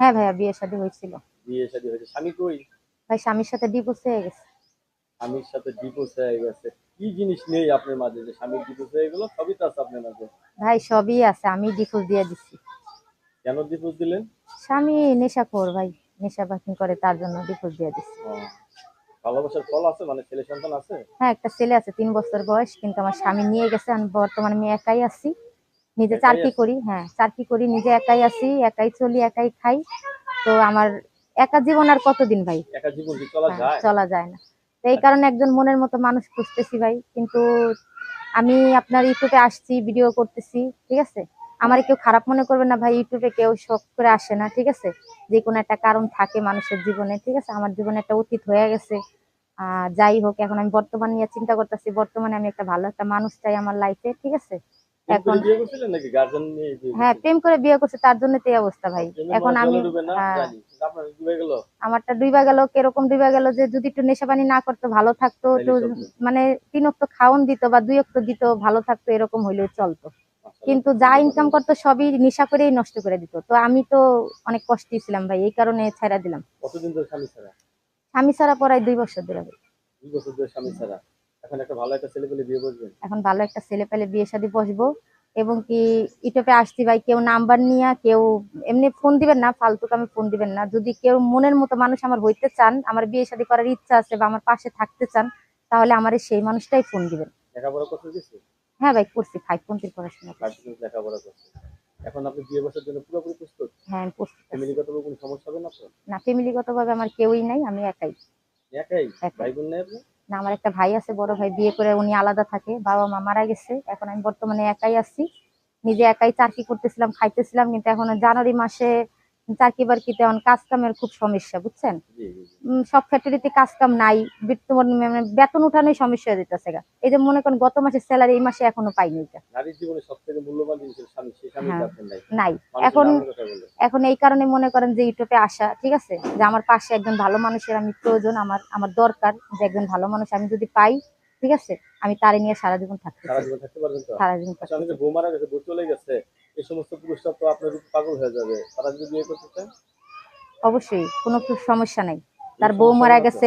হ্যাঁ ভাইয়া বিয়ে শাদী হয়েছিল। বিয়ে শাদী হয়েছে। স্বামী কই? ভাই স্বামীর সাথে ডিভোর্স হয়ে গেছে। স্বামীর সাথে ডিভোর্স হয়ে গেছে। কি জিনিস নেই আপনার মাঝে যে স্বামীর ডিভোর্স হয়ে গেল? সবই তো আছে আপনার মাঝে। ভাই সবই আছে। আমি ডিভোর্স দিয়ে দিচ্ছি কেন ডিভোর্স দিলেন? স্বামী নেশাখোর ভাই। নেশা বাকিং করে তার জন্য ডিভোর্স দিয়ে দিচ্ছি ও, ভালোবাসার ফল আছে? মানে ছেলে সন্তান আছে? হ্যাঁ একটা ছেলে আছে তিন বছর বয়স কিন্তু আমার স্বামী নিয়ে গেছে। আমি বর্তমানে আমি একাই আছি। নিজে চাকরি করি হ্যাঁ চাকরি করি নিজে একাই আছি একাই চলি একাই খাই। তো আমার একা জীবন আর কতদিন ভাই? কি চলা হ্যাঁ, যায়? না। এই কারণে একজন মনের মতো মানুষ খুঁজতেছি ভাই কিন্তু আমি আপনার ইউটিউবে আসছি ভিডিও করতেছি ঠিক আছে? আমার কেউ খারাপ মনে করবে না ভাই ইউটিউবে কেউ শখ করে আসে না ঠিক আছে? যে কোনো একটা কারণ থাকে মানুষের জীবনে ঠিক আছে? আমার জীবনে একটা অতীত হয়ে গেছে। আহ যাই হোক এখন আমি বর্তমান নিয়ে চিন্তা করতেছি বর্তমানে আমি একটা ভালো একটা মানুষ চাই আমার লাইফে ঠিক আছে? এখন- হ্যাঁ প্রেম করে বিয়ে করছে তার জন্য তো অবস্থা ভাই। এখন আমি হ্যাঁ, আমারটা ডুইবা গেল কীরকম ডুইবা গেল যে যদি একটু নেশা পানি না করতো ভালো থাকতো একটু মানে তিন অক্ত খাওন দিত বা দুই অক্ত দিত ভালো থাকতো এরকম হইলেও চলতো। কিন্তু যা ইনকাম করতো সবই নেশা করেই নষ্ট করে দিত। তো আমি তো অনেক কষ্টে ছিলাম ভাই এই কারণে ছেড়ে দিলাম। কতদিন ধরে স্বামী ছাড়া? স্বামী ছাড়া পড়ায় দুই বছর ধরে। দুই বছর ধরে স্বামী ছাড়া? এখন একটা ভালো একটা ছেলে পেলে বিয়ে করবেন এখন ভালো একটা ছেলে পেলে বিয়ে শাদী বসবো। এবং কি ইউটিউবে আসছি ভাই কেউ নাম্বার নিয়ে কেউ এমনি ফোন দিবেন না ফালতু আমি ফোন দিবেন না। যদি কেউ মনের মতো মানুষ আমার হইতে চান আমার বিয়ে শাদী করার ইচ্ছা আছে বা আমার পাশে থাকতে চান তাহলে আমার সেই মানুষটাই ফোন দিবেন। লেখাপড়া করতে গেছে হ্যাঁ ভাই করছি ফাইভ পর্যন্ত পড়াশোনা করছি। লেখাপড়া করছে। এখন আপনি বিয়ে বসার জন্য পুরোপুরি প্রস্তুত? হ্যাঁ আমি পড়ছি ফ্যামিলিগত কোনো সমস্যা হবে না আপনার না ফ্যামিলিগত ভাবে আমার কেউই নাই আমি একাই। একাই? একাই। ভাই বোন নেই আপনি না, আমার একটা ভাই আছে, বড় ভাই, বিয়ে করে উনি আলাদা থাকে বাবা মা মারা গেছে, এখন আমি বর্তমানে একাই আছি। নিজে একাই চাকরি করতেছিলাম, খাইতেছিলাম, কিন্তু এখন জানুয়ারি মাসে চাকরি বারকিতে এখন কাজ কামের খুব সমস্যা বুঝছেন? সব ফ্যাক্টরিতে কাজ কাম নাই বর্তমান মানে বেতন উঠানোই সমস্যা হয়ে যেতেছে গা। এই যে মনে করেন গত মাসের স্যালারি এই মাসে এখনও পাইনি হ্যাঁ। নাই। এখন এখন এই কারণে মনে করেন যে ইউটিউবে আসা ঠিক আছে? যে আমার পাশে একজন ভালো মানুষের আমি প্রয়োজন আমার আমার দরকার যে একজন ভালো মানুষ আমি যদি পাই ঠিক আছে? আমি তারে নিয়ে সারা জীবন থাকতে সারা জীবন থাকতে পারবেন সারা জীবন আচ্ছা, থাকতে এই সমস্ত পুরুষরা তো আপনার উপর পাগল হয়ে যাবে। তারা যদি বিয়ে করতে চায়? অবশ্যই কোনো কিছু সমস্যা নাই। তার বউ মারা? গেছে।